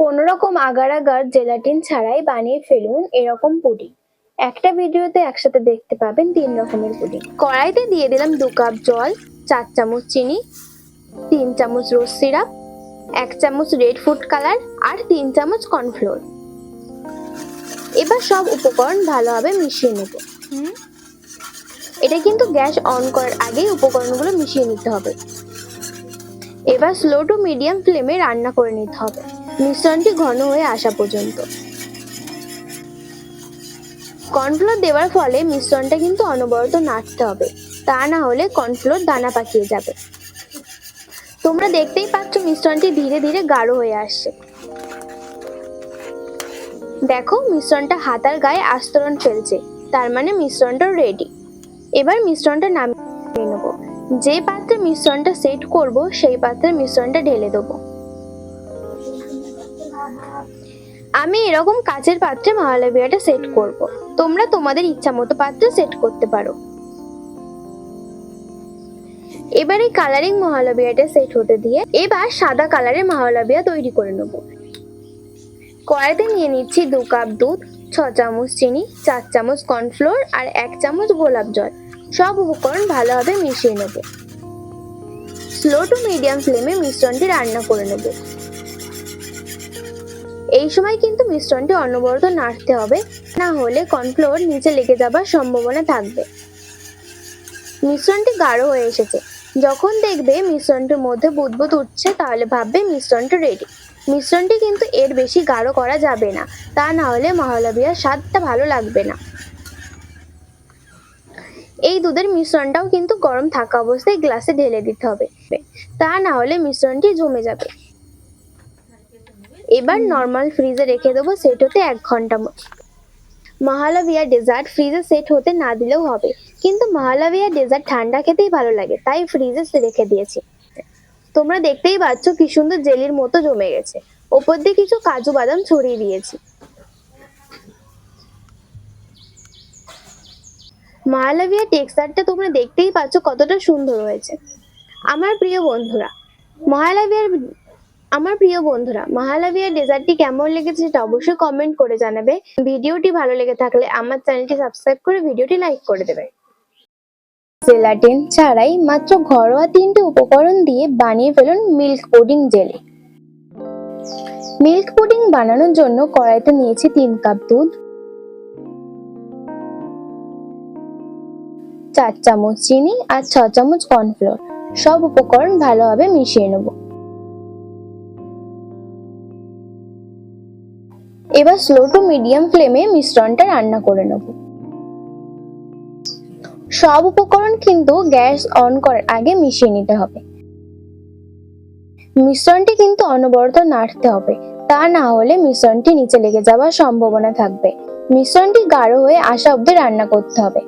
কোনো রকম agar agar gelatine ছাড়াই বানিয়ে ফেলুন এরকম পুডিং একটা ভিডিওতে একসাথে দেখতে পাবেন তিন রকমের পুডিং কড়াইতে দিয়ে দিলাম দু কাপ জল চার চামচ চিনি তিন চামচ রোজ সিরাপ এক চামচ রেড ফুড কালার আর তিন চামচ কর্নফ্লোর। এবার সব উপকরণ ভালোভাবে মিশিয়ে নেব। এটা কিন্তু গ্যাস অন করার আগেই উপকরণগুলো মিশিয়ে নিতে হবে। এবার স্লো টু মিডিয়াম ফ্লেমে রান্না করে নিতে হবে। মিশ্রণটি ঘন হয়ে আসা পর্যন্ত। কর্নফ্লোর দেওয়ার ফলে মিশ্রণটা কিন্তু অনবরত নাড়তে হবে। তা না হলে কর্নফ্লোর দানা পাকিয়ে যাবে। তোমরা দেখতেই পাচ্ছ মিশ্রণটি ধীরে ধীরে গাঢ় হয়ে আসছে। দেখো, মিশ্রণটা হাতার গায়ে আস্তরণ ফেলছে। তার মানে মিশ্রণটা রেডি এবার মিশ্রণটা নামিয়ে নেব। যে পাত্রে মিশ্রণটা সেট করব, সেই পাত্রে মিশ্রণটা ঢেলে দেবো। আমি এরকম কাচের পাত্রে মহালবিয়াটা সেট করব। তোমরা তোমাদের ইচ্ছা মতো পাত্রে সেট করতে পারো। এবার এই কালারিং মহালবিয়াটা সেট হতে দিয়ে এবার সাদা কালারের মহালবিয়া তৈরি করে নেব। কড়াইতে নিয়ে নিচ্ছি দু কাপ দুধ, ছ চামচ চিনি, চার চামচ কর্নফ্লোর আর এক চামচ গোলাপ জল। সব উপকরণ ভালোভাবে মিশিয়ে নেব। স্লো টু মিডিয়াম ফ্লেমে মিশ্রণটি রান্না করে নেব। এই সময় কিন্তু মিশ্রণটি অনবরত নাড়তে হবে, না হলে কর্নফ্লোর নিচে লেগে যাবার সম্ভাবনা থাকবে। মিশ্রণটি গাঢ় হয়ে এসেছে। যখন দেখবে মিশ্রণটির মধ্যে বুদবুদ উঠছে, তাহলে ভাববে মিশ্রণটা রেডি মিশ্রণটি কিন্তু এর বেশি গাঢ় করা যাবে না, তা না হলে মহালবিয়ার স্বাদটা ভালো লাগবে না। এই দুধের মিশ্রণটাও কিন্তু গরম থাকা অবস্থায় গ্লাসে ঢেলে দিতে হবে। তা না হলে মিশ্রণটি জমে যাবে। এবার নর্মাল ফ্রিজে রেখে দেবো সেট হতে এক ঘণ্টা মতো। মহালবিয়া ডেজার্ট ফ্রিজে সেট হতে না দিলেও হবে। কিন্তু মহালবিয়া ডেজার্ট ঠান্ডা খেতেই ভালো লাগে তাই ফ্রিজে রেখে দিয়েছি। তোমরা দেখতেই পাচ্ছ কি সুন্দর জেলির মতো জমে গেছে। ওপর দিয়ে কিছু কাজু বাদাম ছড়িয়ে দিয়েছি। মহালবিয়া টেক্সচারটা তোমরা দেখতেই পাচ্ছ কতটা সুন্দর হয়েছে। আমার প্রিয় বন্ধুরা মহালবিয়ার আমার প্রিয় বন্ধুরা মহালবিয়ার ডেজার্টটি কেমন লেগেছে সেটা অবশ্যই কমেন্ট করে জানাবে। ভিডিওটি ভালো লেগে থাকলে আমার চ্যানেলটি সাবস্ক্রাইব করে ভিডিওটি লাইক করে দেবে। জেলাটিন ছাড়াই মাত্র ঘরোয়া তিনটে উপকরণ দিয়ে বানিয়ে ফেলুন milk pudding jelly milk pudding বানানোর জন্য কড়াইতে নিয়েছি তিন কাপ দুধ। চার চামচ চিনি আর ছ চামচ কর্নফ্লোর সব উপকরণ ভালোভাবে মিশিয়ে নেব। এবার স্লো টু মিডিয়াম ফ্লেমে মিশ্রণটা রান্না করে নেব। সব উপকরণ কিন্তু গ্যাস অন করার আগে মিশিয়ে নিতে হবে। মিশ্রণটি কিন্তু অনবরত নাড়তে হবে, তা না হলে মিশ্রণটি নিচে লেগে যাওয়ার সম্ভাবনা থাকবে। মিশ্রণটি গাঢ় হয়ে আসা অব্দি রান্না করতে হবে।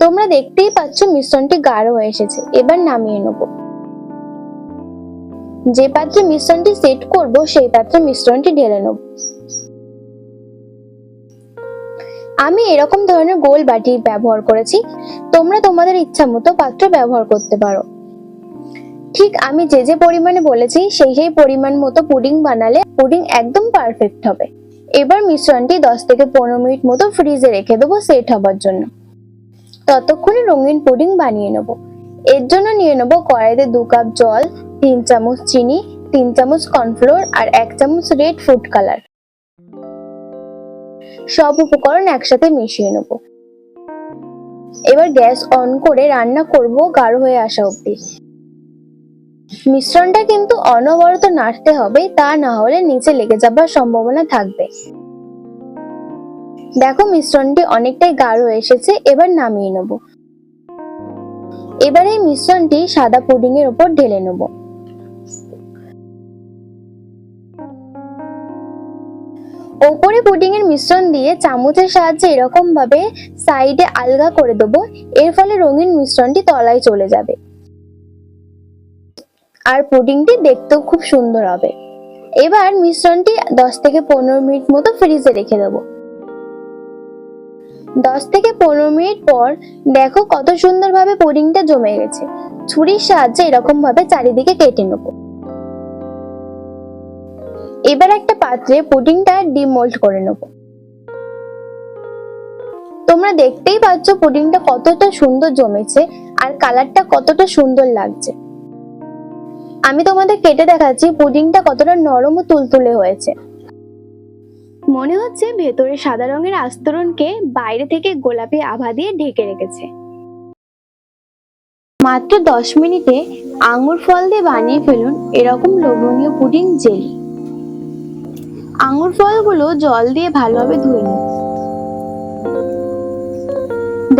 তোমরা দেখতেই পাচ্ছ মিশ্রণটি গাঢ় হয়ে এসেছে, এবার নামিয়ে নেব। যে পাত্রে মিশ্রণটি সেট করব, সেই পাত্রে মিশ্রণটি ঢেলে নেব। আমি এরকম ধরনের গোল বাটি ব্যবহার করেছি। তোমরা তোমাদের ইচ্ছা মতো পাত্র ব্যবহার করতে পারো। ঠিক আমি যে যে পরিমাণে বলেছি, সেই সেই পরিমাণ মতো পুডিং বানালে পুডিং একদম পারফেক্ট হবে। এবার মিশ্রণটি দশ থেকে পনেরো মিনিট মতো ফ্রিজে রেখে দেবো সেট হবার জন্য। ততক্ষণে রঙিন পুডিং বানিয়ে নেব। এর জন্য নিয়ে নেব কড়াইতে দু কাপ জল তিন চামচ চিনি, তিন চামচ কর্নফ্লোর আর এক চামচ রেড ফুড কালার সব উপকরণ একসাথে মিশিয়ে নেব। এবার গ্যাস অন করে রান্না করব গাঢ় হয়ে আসা অবধি। মিশ্রণটা কিন্তু অনবরত নাড়তে হবে, তা না হলে নিচে লেগে যাবার সম্ভাবনা থাকবে। দেখো মিশ্রণটি অনেকটাই গাঢ় হয়ে এসেছে, এবার নামিয়ে নেব। এবার এই মিশ্রণটি সাদা পুডিং এর উপর ঢেলে নেব। ওপরে পুডিং এর মিশ্রণ দিয়ে চামচের সাহায্যে এরকম ভাবে সাইডে আলগা করে দেবো। এর ফলে রঙিন মিশ্রণটি তলায় চলে যাবে। আর পুডিংটি দেখতেও খুব সুন্দর হবে। এবার মিশ্রণটি দশ থেকে পনেরো মিনিট মতো ফ্রিজে রেখে দেবো। দশ থেকে পনেরো মিনিট পর দেখো কত সুন্দরভাবে পুডিংটা জমে গেছে। ছুরির সাহায্যে এরকম ভাবে চারিদিকে কেটে নেব। এবার একটা পাত্রে পুডিংটা ডিমোল্ড করে নেব। তোমরা দেখতেই পাচ্ছ পুডিংটা কতটা সুন্দর জমেছে আর কালারটা কতটা সুন্দর লাগছে। আমি তোমাদের কেটে দেখাচ্ছি পুডিংটা কতটা নরম ও তুলতুলে হয়েছে। মনে হচ্ছে ভেতরে সাদা রঙের আস্তরণকে বাইরে থেকে গোলাপি আভা দিয়ে ঢেকে রেখেছে। মাত্র দশ মিনিটে আঙুর ফল দিয়ে বানিয়ে ফেলুন এরকম লোভনীয় পুডিং জেলি। আঙুর ফলগুলো জল দিয়ে ভালোভাবে ধুয়ে নিন।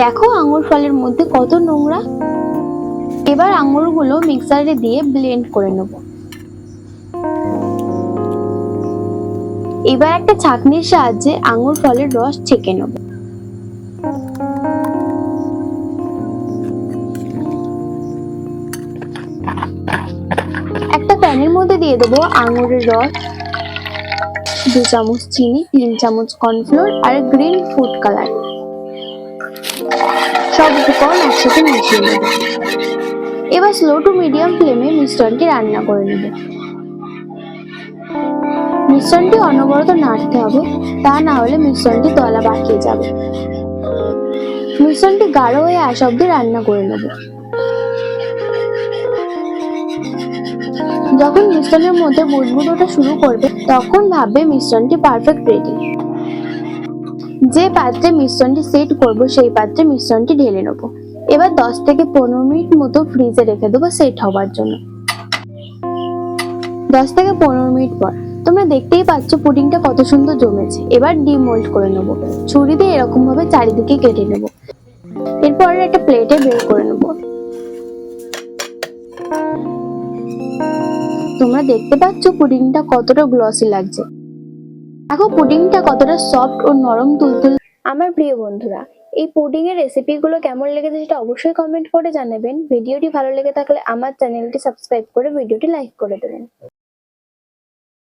দেখো আঙুর ফলের মধ্যে কত নোংরা। এবার আঙুরগুলো মিক্সারে দিয়ে ব্লেন্ড করে নেব। এবার একটা ছাঁকনির সাহায্যে আঙুর ফলের রস ছেঁকে নেব। একটা প্যানের মধ্যে দিয়ে দেবো আঙুরের রস। দু চামচ চিনি, তিন চামচ কর্নফ্লোর আর গ্রিন ফুড কালার। সব উপকরণ একসাথে মিশিয়ে নেব। এবার স্লো টু মিডিয়াম ফ্লেমে মিশ্রণটি রান্না করে নেব। মিশ্রণটি অনবরত নাড়তে হবে, তা না হলে মিশ্রণটি তলা বাকিয়ে যাবে। মিশ্রণটি গাঢ় হয়ে আসা অব্দি রান্না করে নেব। যখন মিশ্রণের মধ্যে ওঠা শুরু করবে তখন ভাববে মিশ্রণটি পারফেক্ট রেডি যে পাত্রে মিশ্রণটি সেট করব, সেই পাত্রে মিশ্রণটি ঢেলে নেব। এবার দশ থেকে পনেরো মিনিট মতো ফ্রিজে রেখে দেবো সেট হবার জন্য। দশ থেকে পনেরো মিনিট পর তোমরা দেখতেই পাচ্ছ পুডিংটা কত সুন্দর জমেছে। এবার ডিম মোল্ড করে নেব। ছুরি দিয়ে এরকম ভাবে চারিদিকে কেটে নেব। এরপর একটা প্লেটে বের করে নেব। তোমরা দেখতে পাচ্ছ পুডিংটা কতটা গ্লসি লাগছে। দেখো পুডিংটা কতটা সফট ও নরম তুলতুল। আমার প্রিয় বন্ধুরা, এই পুডিং এর রেসিপিগুলো কেমন লেগেছে সেটা অবশ্যই কমেন্ট করে জানাবেন। ভিডিওটি ভালো লেগে থাকলে আমার চ্যানেলটি সাবস্ক্রাইব করে ভিডিওটি লাইক করে দেবেন।